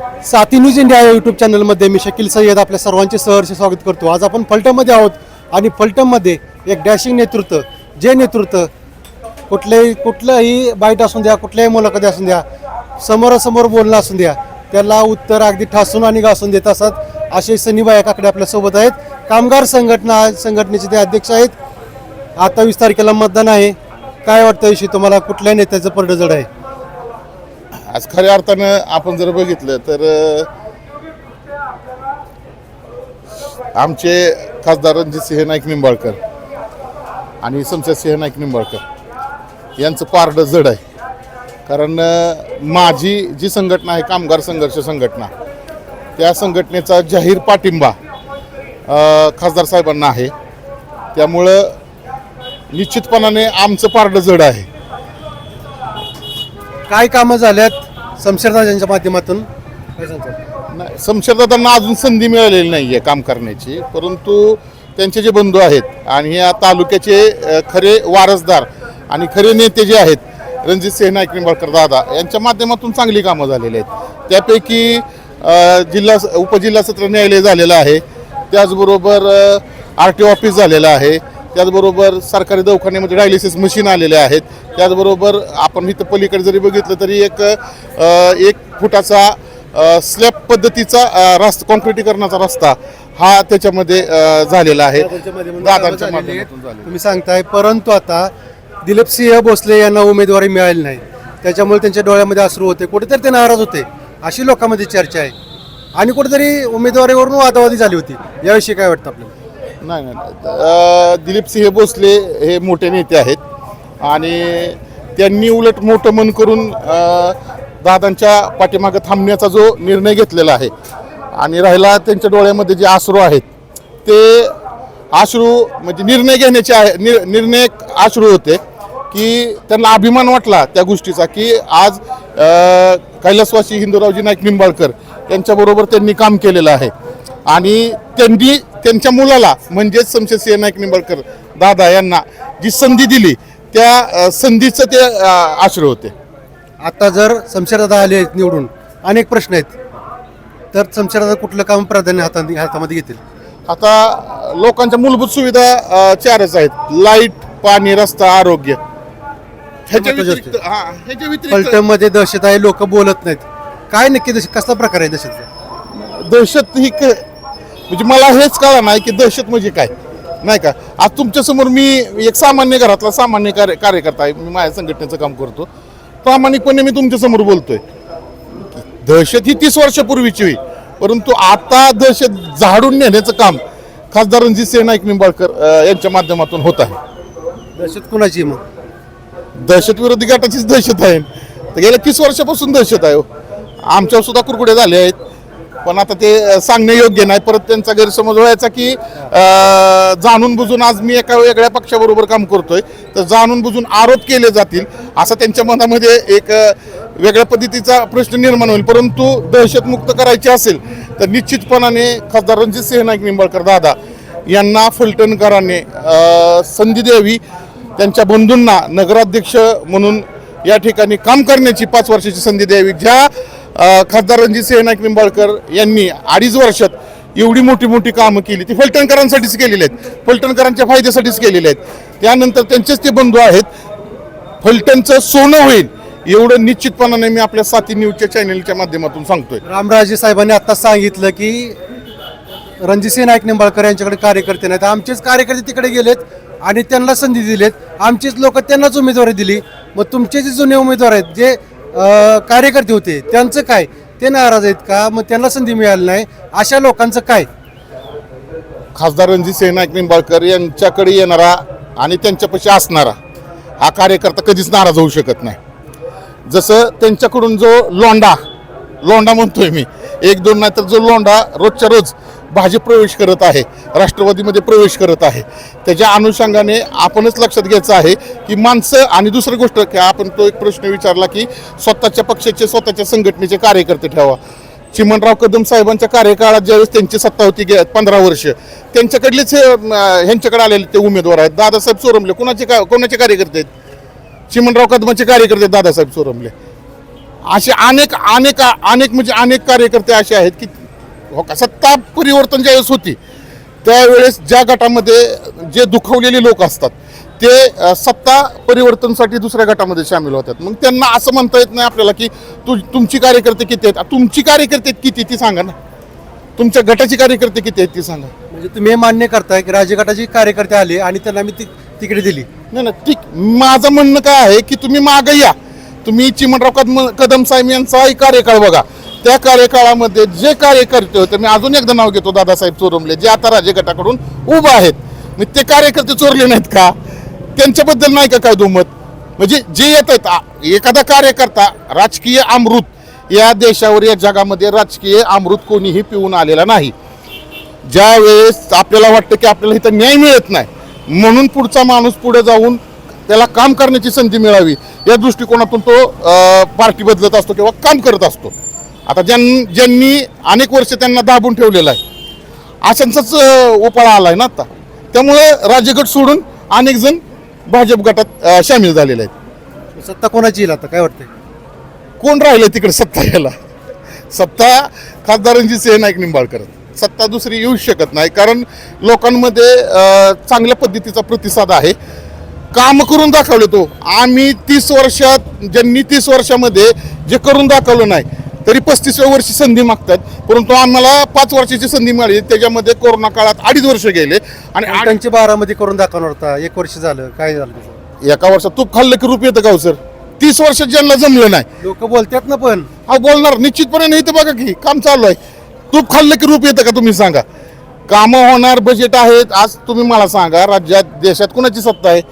साथी news India या YouTube चॅनलमध्ये मी शकील सय्यद आपल्या सर्वांचे सहर्ष स्वागत करतो. आज आपण फलटणमध्ये आहोत आणि फलटणमध्ये एक डॅशिंग नेतृत्व जे नेतृत्व कुठल्याही कुठलंही बाईट असून द्या कुठल्याही मुलाखती असून द्या समोरासमोर बोलणं असून द्या त्याला उत्तर अगदी ठासून आणि घासून देत असतात असे सनीबाई काकडे आपल्यासोबत आहेत. कामगार संघटना संघटनेचे ते अध्यक्ष आहेत. आता वीस तारखेला मतदान आहे. काय वाटतं विषयी तुम्हाला? कुठल्या नेत्याचं परडजड आहे? आज खऱ्या अर्थानं आपण जर बघितलं तर आमचे खासदार रणजित सिंह नाईक निंबाळकर आणि शमशेर सिंह नाईक निंबाळकर यांचं पारडं जड आहे. कारण माझी जी संघटना आहे कामगार संघर्ष संघटना त्या संघटनेचा जाहीर पाठिंबा खासदार साहेबांना आहे. त्यामुळं निश्चितपणाने आमचं पारडं जड आहे. काय कामं झाल्यात? शमशेरदाजांच्या माध्यमातून? काय नाही शमशेरदादांना अजून संधी मिळालेली नाही आहे काम करण्याची. परंतु त्यांचे जे बंधू आहेत आणि या तालुक्याचे अ, खरे वारसदार आणि खरे नेते जे आहेत रणजित सिंह नाईक निंबाळकर दादा यांच्या माध्यमातून चांगली कामं झालेली आहेत. त्यापैकी अ, जिल्हा उपजिल्हा सत्र न्यायालय झालेलं आहे. त्याचबरोबर आर टी ऑफिस झालेलं आहे. त्याचबरोबर सरकारी दवाखान्यामध्ये डायलिसिस मशीन आलेले आहेत. त्याचबरोबर आपण इथं पलीकडे जरी बघितलं तरी एक एक फुटाचा स्लॅब पद्धतीचा रस्ता कॉन्क्रिटीकरणाचा रस्ता हा त्याच्यामध्ये झालेला आहे. दादांच्या तुम्ही सांगताय परंतु आता दिलीप सिंह भोसले यांना उमेदवारी मिळाली नाही. त्याच्यामुळे त्यांच्या डोळ्यामध्ये अश्रू होते. कुठेतरी ते नाराज होते. अशी लोकांमध्ये चर्चा आहे. आणि कुठेतरी उमेदवारीवरून वादावादी झाली होती. याविषयी काय वाटतं आपल्याला? नाही नाही दिलीपसिंह दिलीप सिंह भोसले हे मोठे नेते आहेत. आणि त्यांनी उलट मोठं मन करून दादांच्या पाठीमागं थांबण्याचा जो निर्णय घेतलेला आहे आणि राहिला त्यांच्या डोळ्यामध्ये जे आश्रू आहेत ते आश्रू म्हणजे निर्णय घेण्याचे आहे निर निर्णय आश्रू होते की त्यांना अभिमान वाटला त्या गोष्टीचा की आज कैलासवासी हिंदूरावजी नाईक निंबाळकर यांच्याबरोबर त्यांनी काम केलेलं आहे. आणि त्यांनी त्यांच्या मुलाला म्हणजेच शमशेरसिंह नाईक निंबाळकर दादा यांना जी संधी दिली त्या संधीचं ते आश्रय होते. आता जर शमशेरदादा आले आहेत निवडून अनेक प्रश्न आहेत. तर शमशेरदादा कुठलं काम प्राधान्य हातात हातामध्ये घेतील? आता लोकांच्या मूलभूत सुविधा चारच आहेत. लाइट पाणी रस्ता आरोग्य. ह्याच्या हा दहशत आहे लोक बोलत नाहीत. काय नक्की दहशत कसला प्रकार आहे दहशत दहशत ही म्हणजे मला हेच कळलं नाही की दहशत म्हणजे काय. नाही का? आज तुमच्यासमोर मी एक सामान्य घरातला सामान्य कार्य कार्यकर्ता आहे. मी माझ्या संघटनेचं काम करतो. प्रामाणिकपणे मी तुमच्यासमोर बोलतोय. दहशत ही तीस वर्षापूर्वीची होई. परंतु आता दहशत झाडून नेण्याचं काम खासदार रणजित सिंह नाईक निंबाळकर यांच्या माध्यमातून होत आहे. दहशत कुणाची मग? दहशत विरोधी गटाचीच दहशत आहे. तर गेल्या तीस वर्षापासून दहशत आहे हो. आमच्यावर सुद्धा कुरकुडे झाले आहेत. पण आता ते सांगणं सांगणे योग्य नाही. परत त्यांचा गैरसमज व्हायचा की जाणून बुजून आज मी एका वेगळ्या पक्षाबरोबर काम करतोय. तर जाणून बुजून आरोप केले जातील. असं त्यांच्या मनामध्ये एक वेगळ्या पद्धतीचा प्रश्न निर्माण होईल. परंतु दहशतमुक्त करायची असेल तर निश्चितपणाने खासदार रणजित सिंह नाईक निंबाळकर दादा यांना फलटणकरांनी संधी द्यावी. त्यांच्या बंधूंना नगराध्यक्ष म्हणून या ठिकाणी काम करण्याची पाच वर्षाची संधी द्यावी. ज्या खासदार रणजित सिंह नाईक निंबाळकर यांनी अडीच वर्षात एवढी मोठी मोठी कामं केली. ती फलटणकरांसाठीच केलेली आहेत. फलटणकरांच्या फायद्यासाठीच केलेली आहेत. त्यानंतर त्यांचेच ते बंधू आहेत. फलटणचं सोनं होईल एवढं निश्चितपणाने मी आपल्या साथी न्यूजच्या चॅनलच्या माध्यमातून सांगतोय. रामराजे साहेबांनी आता सांगितलं की रणजितसिंह नाईक निंबाळकर यांच्याकडे कार्यकर्ते नाहीत. आमचेच कार्यकर्ते तिकडे गेलेत आणि त्यांना संधी दिलेत. आमचेच लोक त्यांनाच उमेदवारी दिली. मग तुमचे जे जुने उमेदवार आहेत जे कार्यकर्ते होते. त्यांचं काय? ते नाराज आहेत का? मग त्यांना संधी मिळाली नाही. अशा लोकांचं काय? खासदार रणजित सिंह नाईक निंबाळकर यांच्याकडे येणारा आणि त्यांच्यापाशी असणारा हा कार्यकर्ता कधीच नाराज होऊ शकत नाही. जसं त्यांच्याकडून जो लोंडा लोंडा म्हणतोय मी. एक दोन नाही तर जो लोंडा रोजच्या रोज भाजप प्रवेश करत आहे राष्ट्रवादीमध्ये प्रवेश करत आहे. त्याच्या अनुषंगाने आपणच लक्षात घ्यायचं आहे की माणसं आणि दुसरी गोष्ट की आपण तो एक प्रश्न विचारला की स्वतःच्या पक्षाचे स्वतःच्या संघटनेचे कार्यकर्ते ठेवा. चिमणराव कदम साहेबांच्या कार्यकाळात ज्यावेळेस त्यांची सत्ता होती गे पंधरा वर्ष त्यांच्याकडलेच हे, ह्यांच्याकडे आलेले ते उमेदवार आहेत. दादासाहेब चोरमले कोणाचे का कोणाचे कार्यकर्ते आहेत? चिमणराव कदमाचे कार्यकर्ते आहेत दादासाहेब चोरमले असे अनेक अनेक अनेक म्हणजे अनेक कार्यकर्ते असे आहेत की हो का? सत्ता परिवर्तन ज्यावेळेस होती त्यावेळेस ज्या गटामध्ये जे दुखवलेले लोक असतात ते सत्ता परिवर्तनसाठी दुसऱ्या गटामध्ये सामील होतात. मग त्यांना असं म्हणता येत नाही आपल्याला की तु तुमची कार्यकर्ते किती आहेत? तुमची कार्यकर्ते किती ती सांगा ना. तुमच्या गटाची कार्यकर्ते किती आहेत ती सांगा. म्हणजे तुम्ही हे मान्य करताय की राजगटाचे कार्यकर्ते आले आणि त्यांना मी ति- तिकीट दिली. नाही ना ठीक. माझं म्हणणं काय आहे की तुम्ही मागे या. तुम्ही चिमणराव कदम कदम साहेब यांचाही कार्यकाळ बघा. त्या कार्यकाळामध्ये जे कार्यकर्ते होते मी अजून एकदा नाव घेतो दादासाहेब चोरमले जे आता राजे गटाकडून आहेत. मग ते कार्यकर्ते चोरले नाहीत का? त्यांच्याबद्दल नाही का काय दुमत? म्हणजे जे येत आहेत एखादा कार्यकर्ता राजकीय अमृत या देशावर या जगामध्ये राजकीय अमृत कोणीही पिऊन आलेला नाही. ज्या वेळेस आपल्याला वाटतं की आपल्याला इथं न्याय मिळत नाही म्हणून पुढचा माणूस पुढे जाऊन त्याला काम करण्याची संधी मिळावी. या दृष्टिकोनातून तो पार्टी बदलत असतो किंवा काम करत असतो. आता ज्यां ज्यांनी अनेक वर्ष त्यांना दाबून ठेवलेलं आहे. अशांचाच उपाळा आलाय ना आता. त्यामुळे राज्यगट सोडून अनेक जण भाजप गटात सामील झालेले आहेत. सत्ता कोणाची येईल आता? काय वाटतंय? कोण राहिलं तिकडे सत्ता यायला? सत्ता खासदारांची सेना नाईक निंबाळकर? सत्ता दुसरी येऊ शकत नाही कारण लोकांमध्ये चांगल्या पद्धतीचा प्रतिसाद आहे. काम करून दाखवले तो. आम्ही तीस वर्षात ज्यांनी तीस वर्षामध्ये जे करून दाखवलं नाही तरी पस्तीसव्या वर्षी संधी मागतात परंतु आम्हाला पाच वर्षाची संधी मिळाली. त्याच्यामध्ये कोरोना काळात अडीच वर्ष गेले आणि त्यांची बारामती करून दाखवणार होता. एक वर्ष झालं. काय झालं त्याचं? एका वर्षात तूप खाल्लं की रूप येतं का हो सर? तीस वर्षात ज्यांना जमलं नाही. लोक बोलतात ना पण. हा बोलणार. निश्चितपणे नाही तर बघा की काम चालू आहे. तूप खाल्लं की रूप येतं का तुम्ही सांगा. कामं होणार बजेट आहेत. आज तुम्ही मला सांगा राज्यात देशात कुणाची सत्ता आहे?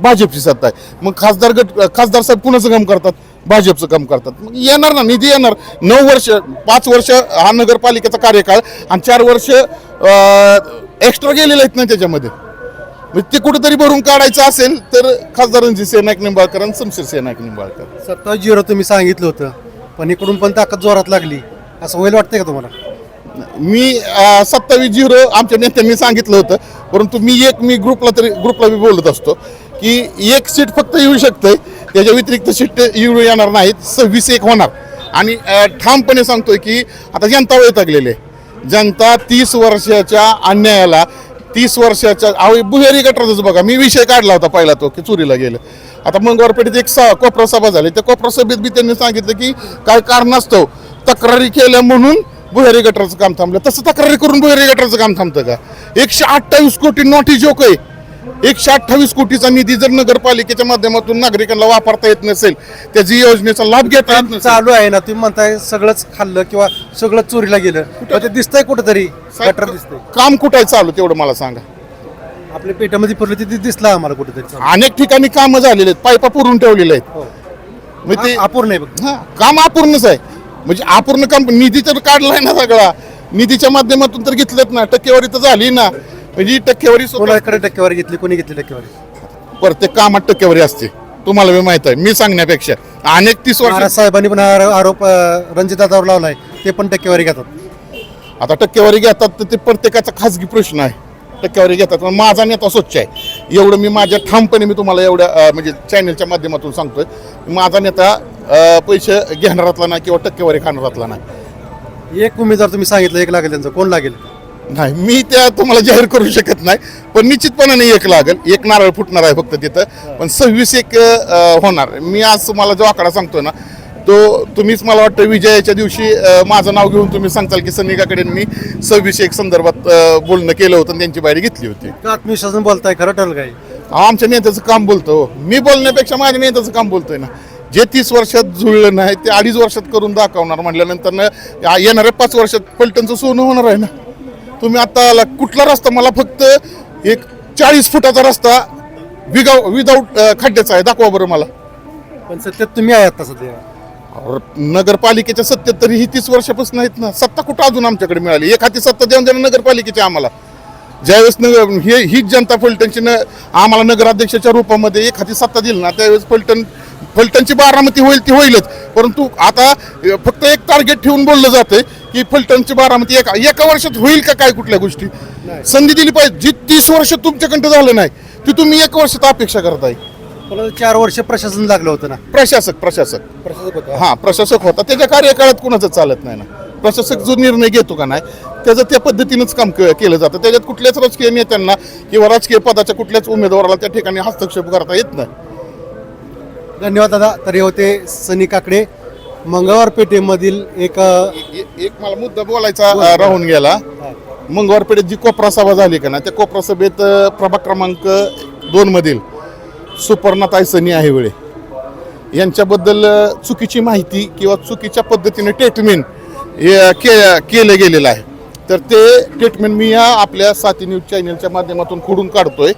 भाजपची सत्ता आहे. मग खासदार गट खासदार साहेब कुणाचं काम करतात? भाजपचं काम करतात. मग येणार ना निधी येणार. नऊ वर्ष पाच वर्ष हा नगरपालिकेचा कार्यकाळ आणि चार वर्ष एक्स्ट्रा गेलेले आहेत ना त्याच्यामध्ये. मग ते कुठेतरी भरून काढायचं असेल तर खासदारांची सेनाक निंबाळकर आणि शमशेर सेनाक निंबाळकर. सत्तावीस झिरो तुम्ही सांगितलं होतं पण इकडून पण ताकद जोरात लागली. असं होईल वाटतंय का तुम्हाला? मी सत्तावीस झिरो आमच्या नेत्यांनी सांगितलं होतं परंतु मी एक मी ग्रुपला तरी ग्रुपला मी बोलत असतो. की एक सीट फक्त येऊ शकते त्याच्या व्यतिरिक्त सीट येऊ येणार नाहीत. सव्वीस एक होणार. आणि ठामपणे सांगतोय की आता जनता वैतागलेली आहे. जनता तीस वर्षाच्या अन्यायाला तीस वर्षाच्या अहो बुहेरी गटरातच बघा. मी विषय काढला होता पहिला तो की चोरीला गेलं. आता मंगळवारपेठेत एक सा कोपरा सभा झाली. त्या कोपरा सभेत बी त्यांनी सांगितलं की काय कारणास्तव तक्रारी केल्या म्हणून बुहेरी गटाचं काम थांबलं. तसं तक्रारी करून बुहेरी गटराचं काम थांबतं का? एकशे अठ्ठावीस कोटी नोटी जोक आहे. एकशे अठ्ठावीस कोटीचा निधी जर नगरपालिकेच्या माध्यमातून नागरिकांना वापरता येत नसेल त्याची योजनेचा लाभ घेता येत नसेल. चालू आहे ना तुम्ही म्हणताय सगळंच खाल्लं किंवा सगळं चोरीला गेलं. पण ते दिसतंय कुठंतरी गटर दिसतंय. काम कुठं चालू? तेवढं मला सांगा. आपल्या पेटामध्ये पडलं ते दिसलं आम्हाला कुठेतरी. अनेक ठिकाणी कामं झालेले आहेत पायपा पुरून ठेवलेले आहेत. हो. मग ते अपूर्ण आहे बघ. हा काम अपूर्णच आहे. म्हणजे अपूर्ण काम निधी तर काढलाय ना सगळा. निधीच्या माध्यमातून तर घेतलेत ना टक्केवारी तर झाली ना. म्हणजे ही टक्केवारी स्वतः- कोणाकडे टक्केवारी घेतली कोणी घेतली टक्केवारी? प्रत्येक कामात टक्केवारी असते. तुम्हाला बी माहीत आहे मी सांगण्यापेक्षा. अनेक तीस वर्ष साहेबांनी पण आरो- आरोप रणजित दादावर लावलाय ते पण टक्केवारी घेतात. आता टक्केवारी घेतात तर ते प्रत्येकाचा खाजगी प्रश्न आहे. टक्केवारी घेतात पण माझा नेता स्वच्छ आहे. एवढं मी माझ्या ठामपणे मी तुम्हाला एवढ्या अं, म्हणजे चॅनलच्या माध्यमातून सांगतोय. माझा नेता अं, पैसे घेणारातला नाही किंवा टक्केवारी खाणारातला नाही. एक उमेदवार तुम्ही सांगितलं एक लागेल त्यांचं. कोण लागेल? नाही मी त्या तुम्हाला जाहीर करू शकत नाही पण निश्चितपणाने एक लागेल. एक नारळ फुटणार आहे फक्त तिथं. पण सव्वीस एक होणार. मी आज तुम्हाला जो आकडा सांगतोय ना तो तुम्हीच मला वाटतं विजयाच्या दिवशी माझं नाव घेऊन तुम्ही सांगताल की सनिकाकडे मी सव्वीस एक संदर्भात बोलणं केलं होतं त्यांची बाहेर घेतली होती. का आत्मविश्वासन बोलताय खरं ठरलं काय? आमच्या नेत्याचं काम बोलतो. मी बोलण्यापेक्षा माझ्या नेत्याचं काम बोलतोय ना. जे तीस वर्षात जुळलं नाही ते अडीच वर्षात करून दाखवणार म्हटल्यानंतर येणाऱ्या पाच वर्षात पलटणचं सोनं होणार आहे ना. तुम्ही आता आला कुठला रस्ता? मला फक्त एक चाळीस फुटाचा रस्ता विगाव विदाऊट खड्ड्याचा आहे. दाखवा बरं मला. पण सत्यात तुम्ही आहे आता सध्या. नगरपालिकेच्या सत्तेत तरी ही तीस वर्षापासून आहेत ना. सत्ता कुठं अजून आमच्याकडे मिळाली? एखादी सत्ता देऊन देणं नगरपालिकेची आम्हाला. ज्यावेळेस नगर हे हीच जनता फलटणची न आम्हाला नगराध्यक्षाच्या रूपामध्ये एखादी सत्ता दिली ना त्यावेळेस फलटण फलटणची बारामती होईल ती होईलच. परंतु आता फक्त एक टार्गेट ठेवून बोललं जातंय. की फलटणची बारामती एका एका वर्षात होईल का काय कुठल्या गोष्टी? संधी दिली पाहिजे. जी तीस वर्ष तुमच्याकडं झालं नाही ती तुम्ही एक वर्षात अपेक्षा करताय. पण चार वर्ष प्रशासन लागलं होतं ना. प्रशासक प्रशासक. प्रशासक होतं. हा प्रशासक होता. त्याच्या कार्यकाळात कुणाचं चालत नाही ना. प्रशासक जो निर्णय घेतो का नाही त्याचं त्या पद्धतीनंच काम के- केलं जातं. त्याच्यात कुठल्याच राजकीय नेत्यांना किंवा राजकीय पदाच्या कुठल्याच उमेदवाराला त्या ठिकाणी हस्तक्षेप करता येत नाही. धन्यवाद दादा. तर हे होते सनी काकडे. मंगळवार पेठेमधील एक ए- एक मला मुद्दा बोलायचा अ, राहून गेला. मंगळवार पेठेत जी कोपरा सभा झाली का ना त्या कोपरा सभेत अ, प्रभाग क्रमांक दोन मधील सुपर्णाताई सनी आहे वेळे यांच्याबद्दल अ, चुकीची माहिती किंवा चुकीच्या पद्धतीने ट्रीटमेंट के केलं गेलेलं आहे. तर ते ट्रीटमेंट मी या आपल्या साथी न्यूज चॅनलच्या माध्यमातून खोडून काढतोय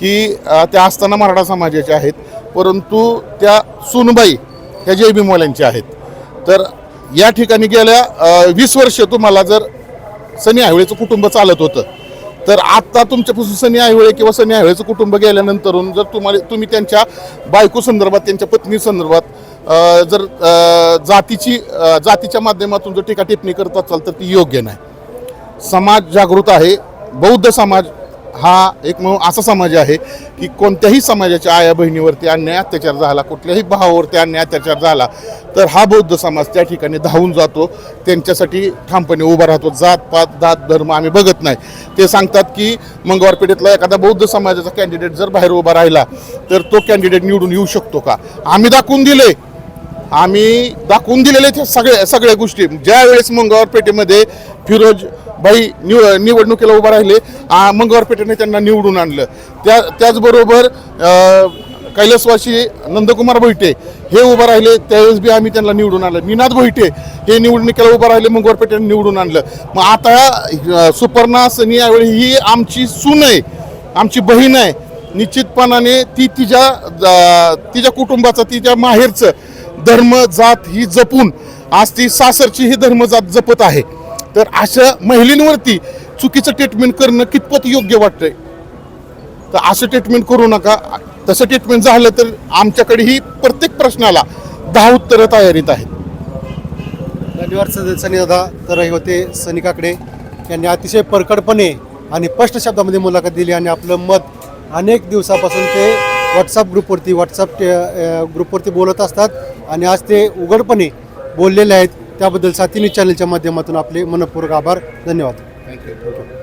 की अ, त्या असताना मराठा समाजाच्या आहेत परंतु त्या सुनबाई ह्या जय भीमवाल्यांच्या आहेत. तर या ठिकाणी गेल्या वीस वर्ष तुम्हाला जर सनी आहिवळेचं कुटुंब चालत होतं तर आता तुमच्यापासून सनी आहिवळे किंवा सनी आहिवळेचं कुटुंब गेल्यानंतरून जर तुम्हाला तुम्ही त्यांच्या बायको संदर्भात त्यांच्या पत्नी संदर्भात जर जातीची जातीच्या माध्यमातून जर टीका टिप्पणी करत असाल तर ती योग्य नाही. समाज जागृत आहे बौद्ध समाज हा एक म्हणून असा समाज आहे की कोणत्याही समाजाच्या आया बहिणीवरती अन्याय अत्याचार झाला कुठल्याही भावावरती अन्याय अत्याचार झाला तर हा बौद्ध समाज त्या ठिकाणी धावून जातो. त्यांच्यासाठी ठामपणे उभा राहतो. जात पात दात धर्म आम्ही बघत नाही. ते सांगतात की मंगळवार पेठेतला एखादा बौद्ध समाजाचा कॅन्डिडेट जर बाहेर उभा राहिला तर तो कॅन्डिडेट निवडून येऊ शकतो का? आम्ही दाखवून दिले. आम्ही दाखवून दिलेले ते सगळ्या सगळ्या गोष्टी. ज्या वेळेस मंगळवार पेठेमध्ये फिरोज बाई निव निवडणुकीला उभं राहिले आ, मंगळवार पेठेने त्यांना निवडून आणलं. त्या त्याचबरोबर कैलासवासी नंदकुमार भोईटे हे उभं राहिले त्यावेळेस बी आम्ही त्यांना निवडून आणलं. निनाद भोईटे हे निवडणुकीला उभं राहिले मंगळवार पेठेने निवडून आणलं. मग आता सुपर्णा सनी यावेळी ही आमची सून आहे आमची बहीण आहे. निश्चितपणाने ती तिच्या तिच्या कुटुंबाचं तिच्या माहेरचं धर्म जात ही जपून आज ती सासरची ही धर्मजात जपत आहे. तर अशा महिलेंवरती चुकीचं ट्रीटमेंट करणं कितपत योग्य वाटतंय? तर असं ट्रीटमेंट करू नका. तसं ट्रीटमेंट झालं तर आमच्याकडेही प्रत्येक प्रश्नाला दहा उत्तरं तयारीत आहेत. धन्यवाद सदस्यांनी सनी दादा तर हे होते सनी काकडे यांनी अतिशय परकडपणे आणि स्पष्ट शब्दामध्ये मुलाखत दिली आणि आपलं मत अनेक दिवसापासून ते व्हॉट्सअप ग्रुपवरती व्हॉट्सअप ग्रुपवरती बोलत असतात. आणि आज ते उघडपणे बोललेले आहेत. त्याबद्दल साथीनी चॅनलच्या माध्यमातून आपले मनपूर्वक आभार. धन्यवाद. थँक्यू